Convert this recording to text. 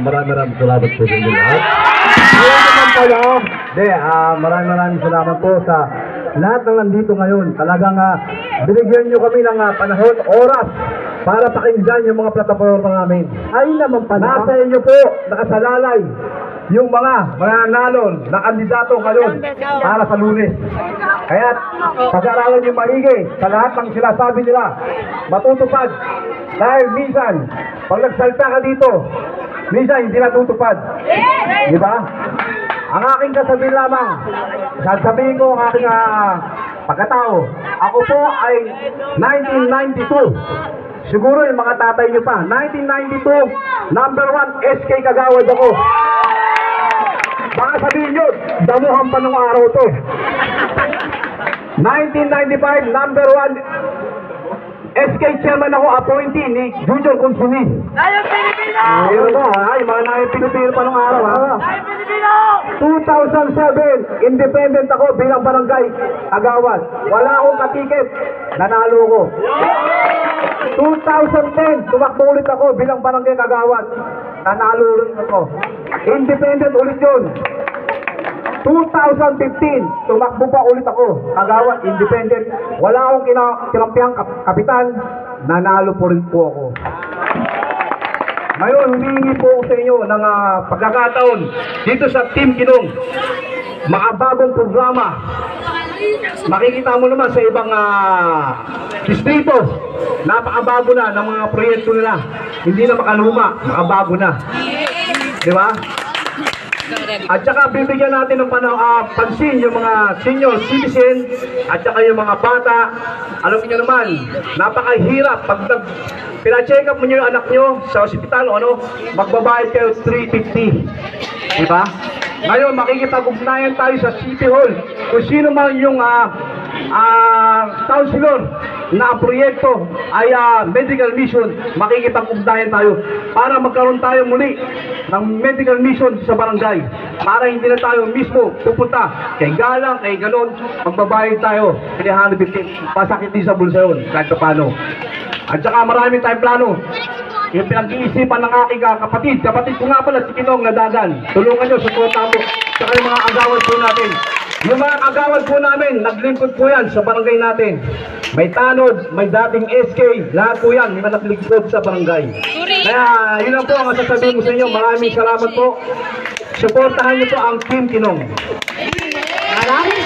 maraming maraming salamat po sa inyo lahat. Ayun naman pala. De, ah, maraming maraming salamat po sa lahat ng nandito ngayon. Talagang ah, binigyan nyo kami ng ah, panahon, oras para pakinggan yung mga plataforma namin. Ayun naman pala. Nasa inyo po, nakasalalay yung mga mananalo na kandidato ngayon para sa lunes. Kaya pag-aralan yung maigi sa lahat ng sinasabi nila, matutupad. Dahil minsan, pag nagsalta ka dito, minsan hindi natutupad. Di ba? Ang aking kasabihin lamang, sasabihin ko ang aking ah, pagkatao. Ako po ay 1992. Siguro yung mga tatay niyo pa. 1992, number one SK Kagawad ako. Baka sabihin nyo, damuhan pa nung araw to. 1995, number one SK chairman ako appointee ni Junior Consumis. Tayo Pilipino! Ayun ba, ha? Yung mga namin pinipili pa nung araw, ha? Tayo Pilipino! 2007, independent ako bilang barangay agawad. Wala akong katiket. Nanalo ko. 2010, tumakbo ulit ako bilang barangay agawad. Nanalo ulit ako. Independent ulit yun. 2015, tumakbo pa ulit ako. Agawad, independent. Wala akong kina- kinampiyang kap- kapitan. Nanalo po rin po ako. Ngayon, humingi po ako sa inyo ng ah, pagkakataon dito sa Team Kinong. Makabagong programa. Makikita mo naman sa ibang ah, distrito, napakabago na ng mga proyekto nila. Hindi na makaluma, makabago na. Di ba? At saka bibigyan natin ng pana- ah, pansin yung mga senior citizen at saka yung mga bata. Alam niyo naman, napakahirap pag nag pina-check up mo yung anak niyo sa ospital o ano, magbabayad kayo 350. Di ba? Ngayon, makikipag-ugnayan tayo sa City Hall. Kung sino man yung ah ah councilor na proyekto ay ah, medical mission, makikipag-ugnayan tayo para magkaroon tayo muli ng medical mission sa barangay. Para hindi na tayo mismo pupunta kay Galang, kay Ganon, magbabayad tayo. 350, pasakit din sa bulsa yun, kahit pa paano. At saka marami tayong plano. Yung pinag-iisipan ng aking ah, kapatid, kapatid ko nga pala si Kinong Nadagan. Tulungan nyo, suporta mo. Saka yung mga agawad po natin. Yung mga agawad po namin, naglingkod po yan sa barangay natin may tanod, may dating SK, lahat po yan, manakligpod sa barangay. Kaya yun lang po ang sasabihin ko sa inyo. Maraming salamat po. Suportahan niyo po ang Team Kinong. Maraming